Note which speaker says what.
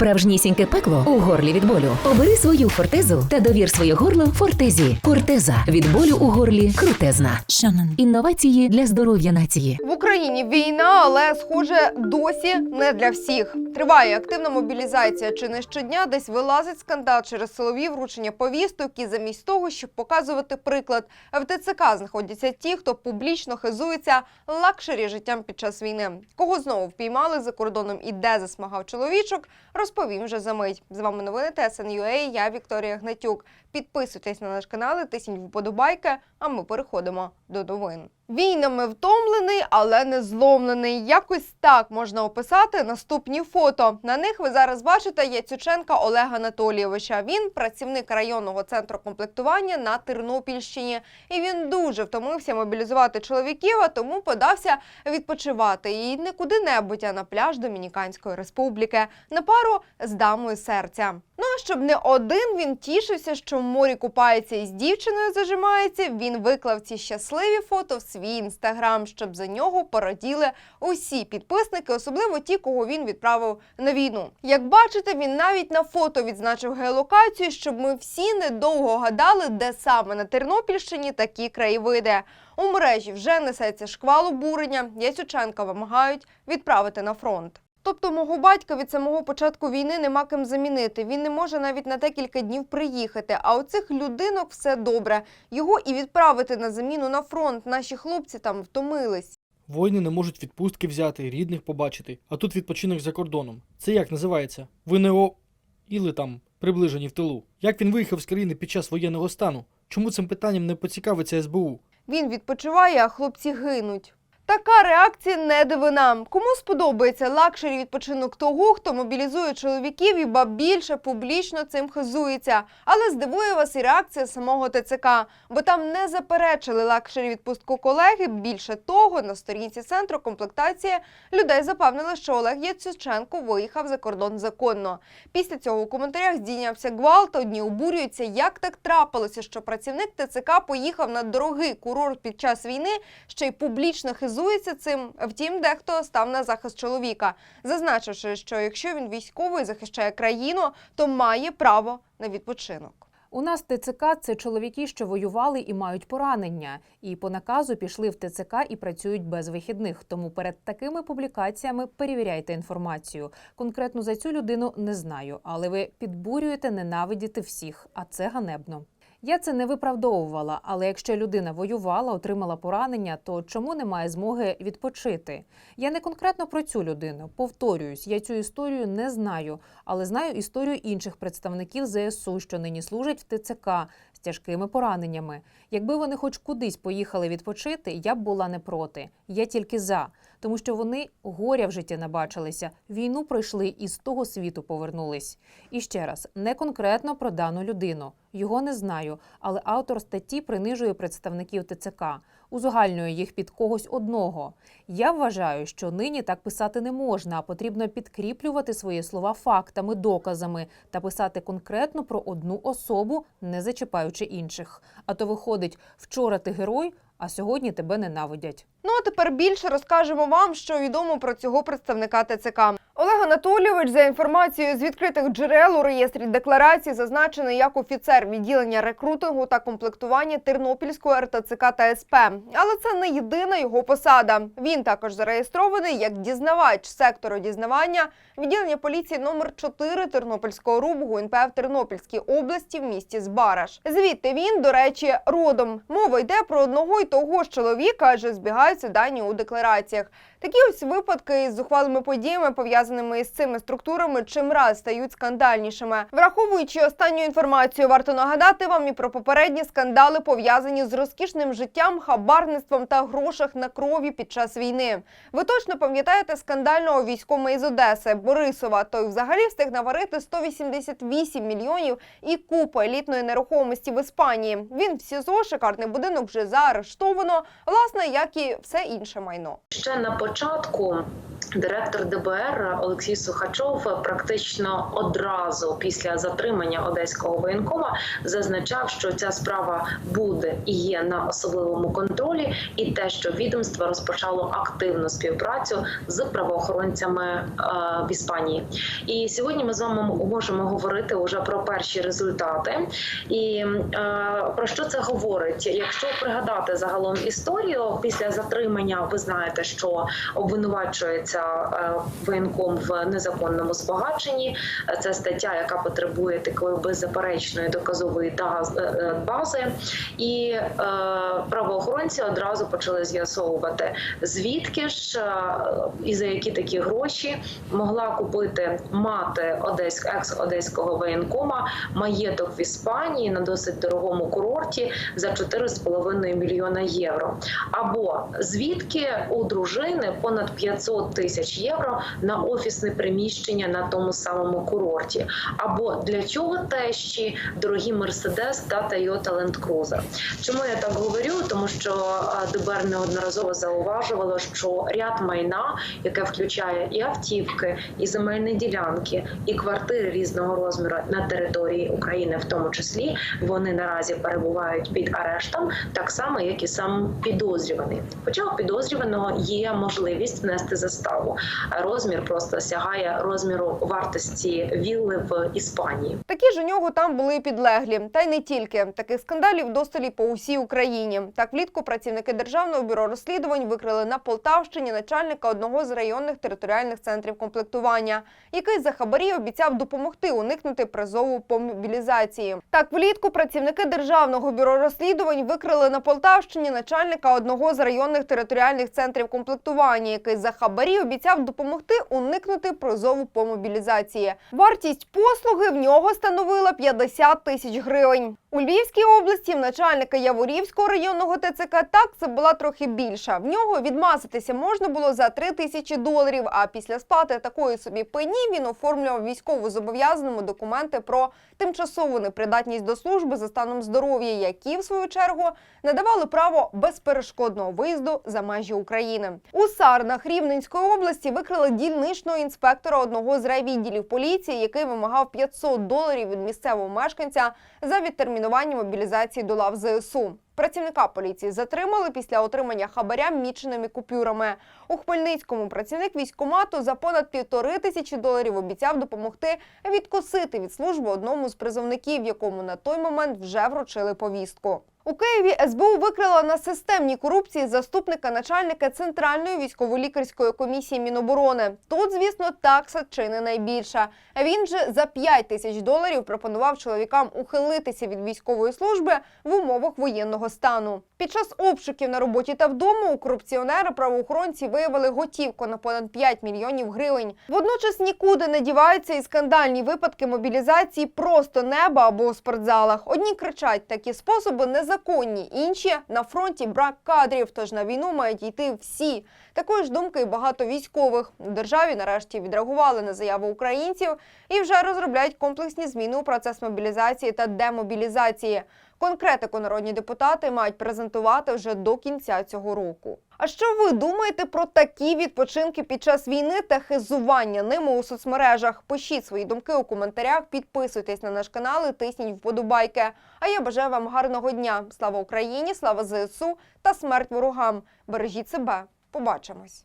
Speaker 1: Справжнісіньке пекло у горлі від болю. Обери свою фортезу та довір своє горло фортезі. Фортеза від болю у горлі крутезна. Інновації для здоров'я нації.
Speaker 2: В Україні війна, але схоже, досі не для всіх. Триває активна мобілізація. Чи не щодня десь вилазить скандал через силові вручення повісток, і замість того, щоб показувати приклад, в ТЦК знаходяться ті, хто публічно хизується лакшері життям під час війни. Кого знову впіймали за кордоном і де засмагав чоловічок, розповім вже за мить. З вами новини ТСН.UA, я Вікторія Гнатюк. Підписуйтесь на наш канал, і тисніть вподобайки, а ми переходимо до новин. Війнами втомлений, але не зломлений. Якось так можна описати наступні фото. На них ви зараз бачите Яцюченка Олега Анатолійовича. Він працівник районного центру комплектування на Тернопільщині. І він дуже втомився мобілізувати чоловіків, а тому подався відпочивати. І не куди-небудь, а на пляж Домініканської республіки на пару з дамою серця. Ну а щоб не один він тішився, що в морі купається і з дівчиною зажимається. Він виклав ці щасливі фото в свій інстаграм, щоб за нього пораділи усі підписники, особливо ті, кого він відправив на війну. Як бачите, він навіть на фото відзначив геолокацію, щоб ми всі недовго гадали, де саме на Тернопільщині такі краєвиди. У мережі вже несеться шквал обурення. Ясюченка вимагають відправити на фронт. Тобто мого батька від самого початку війни нема ким замінити. Він не може навіть на декілька днів приїхати. А у цих людинок все добре. Його і відправити на заміну на фронт. Наші хлопці там втомились.
Speaker 3: Воїни не можуть відпустки взяти, рідних побачити, а тут відпочинок за кордоном. Це як називається? Ви не. Іли там, приближені в тилу. Як він виїхав з країни під час воєнного стану? Чому цим питанням не поцікавиться СБУ?
Speaker 2: Він відпочиває, а хлопці гинуть. Така реакція не дивина. Кому сподобається лакшері відпочинок того, хто мобілізує чоловіків і ба більше публічно цим хизується. Але здивує вас і реакція самого ТЦК, бо там не заперечили лакшері відпустку колеги. Більше того, на сторінці центру комплектації людей запевнили, що Олег Яцюченко виїхав за кордон законно. Після цього у коментарях здійнявся гвалт. Одні обурюються, як так трапилося, що працівник ТЦК поїхав на дорогий курорт під час війни, ще й публічно хизується цим. Втім, дехто став на захист чоловіка, зазначивши, що якщо він військовий захищає країну, то має право на відпочинок.
Speaker 4: У нас ТЦК це чоловіки, що воювали і мають поранення, і по наказу пішли в ТЦК і працюють без вихідних. Тому перед такими публікаціями перевіряйте інформацію. Конкретно за цю людину не знаю, але ви підбурюєте ненавидіти всіх, а це ганебно. Я це не виправдовувала, але якщо людина воювала, отримала поранення, то чому немає змоги відпочити? Я не конкретно про цю людину. Повторююсь, я цю історію не знаю, але знаю історію інших представників ЗСУ, що нині служать в ТЦК з тяжкими пораненнями. Якби вони хоч кудись поїхали відпочити, я б була не проти. Я тільки за, тому що вони горя в житті набачилися, війну пройшли і з того світу повернулись. І ще раз, не конкретно про дану людину. Його не знаю, але автор статті принижує представників ТЦК, узагальнює їх під когось одного. Я вважаю, що нині так писати не можна, а потрібно підкріплювати свої слова фактами, доказами та писати конкретно про одну особу, не зачіпаючи інших. А то виходить, вчора ти герой, а сьогодні тебе ненавидять.
Speaker 2: Ну а тепер більше розкажемо вам, що відомо про цього представника ТЦК. Олег Анатолійович, за інформацією з відкритих джерел у реєстрі декларації, зазначений як офіцер відділення рекрутингу та комплектування Тернопільської РТЦК та СП. Але це не єдина його посада. Він також зареєстрований як дізнавач сектору дізнавання відділення поліції номер 4 Тернопільського РУБ ГУНП в Тернопільській області в місті Збараж. Звідти він, до речі, родом. Мова йде про одного й того ж чоловіка, адже збігаються дані у деклараціях. Такі ось випадки із зухвалими подіями, пов'язаними із цими структурами, чимраз стають скандальнішими. Враховуючи останню інформацію, варто нагадати вам і про попередні скандали, пов'язані з розкішним життям, хабарництвом та грошах на крові під час війни. Ви точно пам'ятаєте скандального військома із Одеси Борисова. Той взагалі встиг наварити 188 мільйонів і купа елітної нерухомості в Іспанії. Він в СІЗО, шикарний будинок вже заарештовано, власне, як і все інше майно.
Speaker 5: Ще на початку Директор ДБР Олексій Сухачов практично одразу після затримання одеського воєнкома зазначав, що ця справа буде і є на особливому контролі, і те, що відомство розпочало активну співпрацю з правоохоронцями е, в Іспанії. І сьогодні ми з вами можемо говорити вже про перші результати. І е, про що це говорить? Якщо пригадати загалом історію після затримання, ви знаєте, що обвинувачується е, воєнком в незаконному збагаченні. Це стаття, яка потребує такої беззаперечної доказової е, е, бази, і правоохоронці одразу почали з'ясовувати, звідки ж і за які такі гроші могла купити мати одеськ екс-одеського воєнкома маєток в Іспанії на досить дорогому курорті за 4,5 мільйона євро. Або звідки у дружини понад 500 тисяч євро на офісне приміщення на тому самому курорті, або для чого тещі дорогі Мерседес та Toyota Land Cruiser. Чому я так говорю? Тому що ДБР неодноразово зауважувало, що ряд майна, яке включає і автівки, і земельні ділянки, і квартири різного розміру на території України, в тому числі, вони наразі перебувають під арештом, так само як і сам підозрюваний. Хоча у підозрюваного є можливість внести заставу. А Розмір просто сягає розміру вартості вілли в Іспанії.
Speaker 2: Такі ж у нього там були підлеглі, та й не тільки таких скандалів досталі по усій Україні. Так влітку працівники державного бюро розслідувань викрили на Полтавщині начальника одного з районних територіальних центрів комплектування, який за хабарі обіцяв допомогти уникнути призову по мобілізації. Так влітку працівники державного бюро розслідувань викрили на Полтавщині начальника одного з районних територіальних центрів комплектування, який за хабарі обіцяв допомогти уникнути призову по мобілізації. Вартість послуги в нього становила 50 тисяч гривень. У Львівській області в начальника Яворівського районного ТЦК так це була трохи більша. В нього відмазатися можна було за 3 тисячі доларів. А після сплати такої собі пені він оформлював військово зобов'язаному документи про тимчасову непридатність до служби за станом здоров'я, які в свою чергу надавали право безперешкодного виїзду за межі України. У Сарнах Рівненської області викрили дільничного інспектора одного з райвідділів поліції, який вимагав 500 доларів від місцевого мешканця за відтермінування мобілізації до лав ЗСУ. Працівника поліції затримали після отримання хабаря міченими купюрами. У Хмельницькому працівник військкомату за понад півтори тисячі доларів обіцяв допомогти відкосити від служби одному з призовників, якому на той момент вже вручили повістку. У Києві СБУ викрила на системній корупції заступника начальника Центральної військово-лікарської комісії Міноборони. Тут, звісно, такса чи не найбільша. Він же за 5 тисяч доларів пропонував чоловікам ухилитися від військової служби в умовах воєнного стану. Під час обшуків на роботі та вдома у корупціонера правоохоронці виявили готівку на понад 5 мільйонів гривень. Водночас нікуди не діваються і скандальні випадки мобілізації просто неба або у спортзалах. Одні кричать, такі способи незаконні, інші на фронті брак кадрів. Тож на війну мають йти всі. Такої ж думки і багато військових у державі нарешті відреагували на заяву українців і вже розробляють комплексні зміни у процес мобілізації та демобілізації. Конкретику народні депутати мають презентувати вже до кінця цього року. А що ви думаєте про такі відпочинки під час війни та хизування ними у соцмережах? Пишіть свої думки у коментарях, підписуйтесь на наш канал і тисніть вподобайки. А я бажаю вам гарного дня. Слава Україні, слава ЗСУ та смерть ворогам. Бережіть себе. Побачимось.